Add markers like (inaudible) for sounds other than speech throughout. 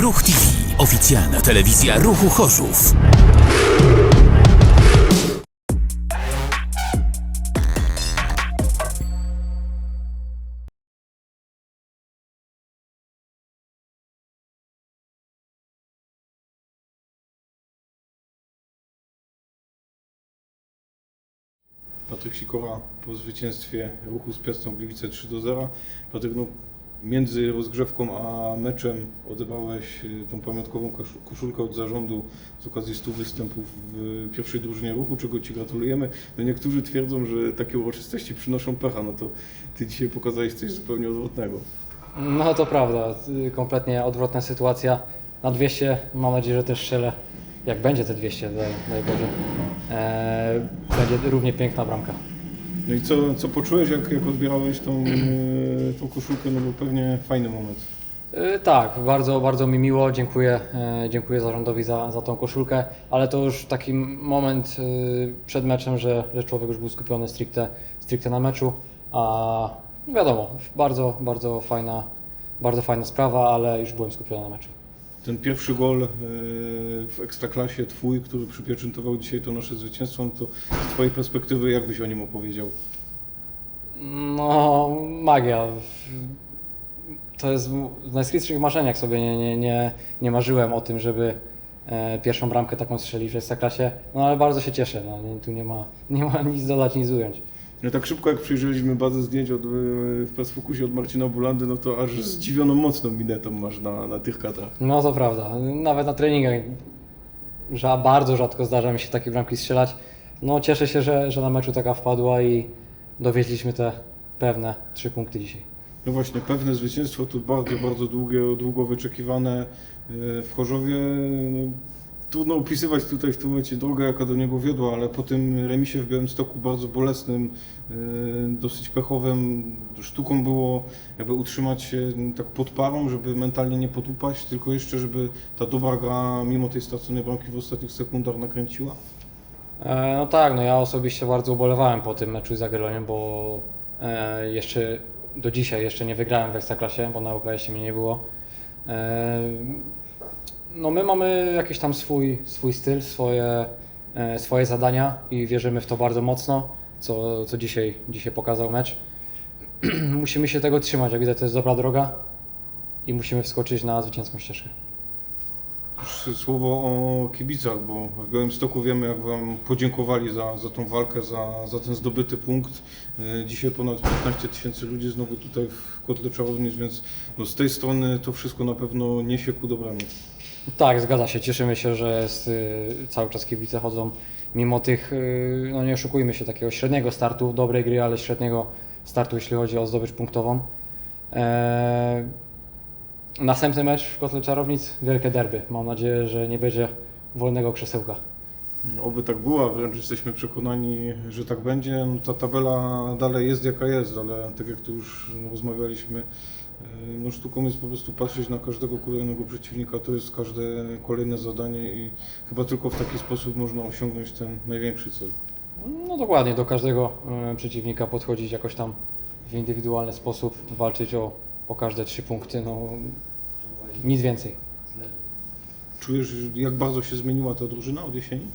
Ruch TV. Oficjalna telewizja Ruchu Chorzów. Patryk Sikowa po zwycięstwie ruchu z Piastą Gliwice 3 do 0. Patryk, no, między rozgrzewką a meczem odebrałeś y, tą pamiątkową kosz- koszulkę od zarządu z okazji 100 występów w pierwszej drużynie ruchu, czego Ci gratulujemy. No niektórzy twierdzą, że takie uroczystości przynoszą pecha, no to Ty dzisiaj pokazałeś coś zupełnie odwrotnego. No to prawda, y, kompletnie odwrotna sytuacja. Na 200 mam nadzieję, że też strzelę, jak będzie te 200, daj, daj Boże, e, będzie równie piękna bramka. No i co, co poczułeś, jak, jak odbierałeś tą, y, tą koszulkę, no bo pewnie fajny moment. Y, Tak, bardzo, bardzo mi miło, dziękuję, e, dziękuję zarządowi za, za tą koszulkę, ale to już taki moment przed meczem, że, że człowiek już był skupiony stricte, stricte na meczu, a no wiadomo, bardzo, bardzo fajna, bardzo fajna sprawa, ale już byłem skupiony na meczu. Ten pierwszy gol e, w Ekstraklasie twój, który przypieczętował dzisiaj to nasze zwycięstwo, no to z Twojej perspektywy jak byś o nim opowiedział? No, magia. To jest w najskrytszych marzeniach sobie nie, nie, nie, nie marzyłem o tym, żeby e, pierwszą bramkę taką strzelić w Ekstraklasie, no ale bardzo się cieszę, no, tu nie ma, nie ma nic dodać, nic ująć. No tak szybko jak przyjrzeliśmy bazę zdjęć od, e, w Focusie od Marcina Bulandy, no to aż zdziwioną mocną minetą masz na, na tych kadrach. No to prawda, nawet na treningach ża- bardzo rzadko zdarza mi się takie bramki strzelać. No cieszę się, że, że na meczu taka wpadła i dowieźliśmy te pewne trzy punkty dzisiaj. No właśnie, pewne zwycięstwo to bardzo, bardzo długie, długo wyczekiwane e, w Chorzowie. No, trudno opisywać tutaj w tym momencie drogę, jaka do niego wiodła, ale po tym remisie w Białymstoku bardzo bolesnym, e, dosyć pechowym, sztuką było jakby utrzymać się tak pod parą, żeby mentalnie nie potupaść, tylko jeszcze, żeby ta dobra gra mimo tej straconej bramki w ostatnich sekundach nakręciła. E, No tak, no ja osobiście bardzo ubolewałem po tym meczu z Jagiellonią, bo e, jeszcze do dzisiaj jeszcze nie wygrałem w Ekstraklasie, bo na UKS mnie nie było. No my mamy jakiś tam swój, swój styl, swoje, e, swoje zadania i wierzymy w to bardzo mocno, co, co dzisiaj, dzisiaj pokazał mecz. (clears throat) musimy się tego trzymać, jak widać to jest dobra droga i musimy wskoczyć na zwycięską ścieżkę. Słowo o kibicach, bo w Białymstoku wiemy, jak Wam podziękowali za, za tą walkę, za, za ten zdobyty punkt. E, Dzisiaj ponad 15 tysięcy ludzi znowu tutaj w Kotle Czarownic, więc no z tej strony to wszystko na pewno niesie ku dobremu. Tak, zgadza się. Cieszymy się, że jest, cały czas kibice chodzą. Mimo tych, y, no nie oszukujmy się, takiego średniego startu, dobrej gry, ale średniego startu, jeśli chodzi o zdobycz punktową. Eee, następny mecz w Kotle Czarownic, wielkie derby. Mam nadzieję, że nie będzie wolnego krzesełka. Oby tak była, wręcz jesteśmy przekonani, że tak będzie. No, ta tabela dalej jest jaka jest, ale tak jak tu już rozmawialiśmy, e, no sztuką jest po prostu patrzeć na każdego kolejnego przeciwnika, to jest każde kolejne zadanie i chyba tylko w taki sposób można osiągnąć ten największy cel. No dokładnie, do każdego y, przeciwnika podchodzić jakoś tam w indywidualny sposób, walczyć o, o każde trzy punkty. No, nic więcej. Czujesz, jak bardzo się zmieniła ta drużyna od jesieni?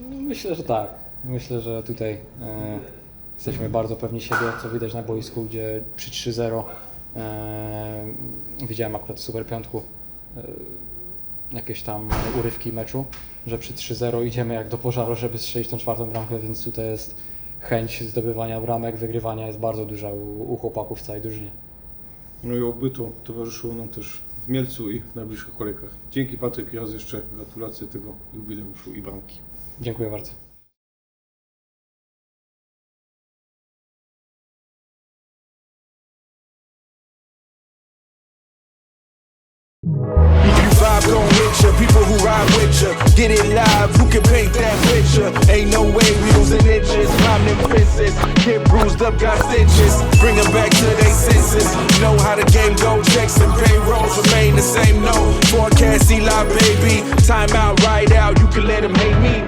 (laughs) Myślę, że tak. Myślę, że tutaj e, jesteśmy bardzo pewni siebie, co widać na boisku, gdzie przy 3-0 e, widziałem akurat w Super Piątku e, jakieś tam urywki meczu, że przy 3-0 idziemy jak do pożaru, żeby strzelić tą czwartą bramkę, więc tutaj jest chęć zdobywania bramek, wygrywania jest bardzo duża u, u chłopaków w całej drużynie. No i oby to towarzyszyło nam też w Mielcu i w najbliższych kolejkach. Dzięki Patryk, raz jeszcze gratulacje tego jubileuszu i bramki. Dziękuję bardzo. You vibe gon' hit ya, people who ride with ya. Get it live, who can paint that picture? Ain't no way we losing up, got stitches. Bring Bring 'em back to their senses. Know how the game go, and payrolls remain the same. No forecast, Eli, baby. Time out, ride out, you can let 'em hate me.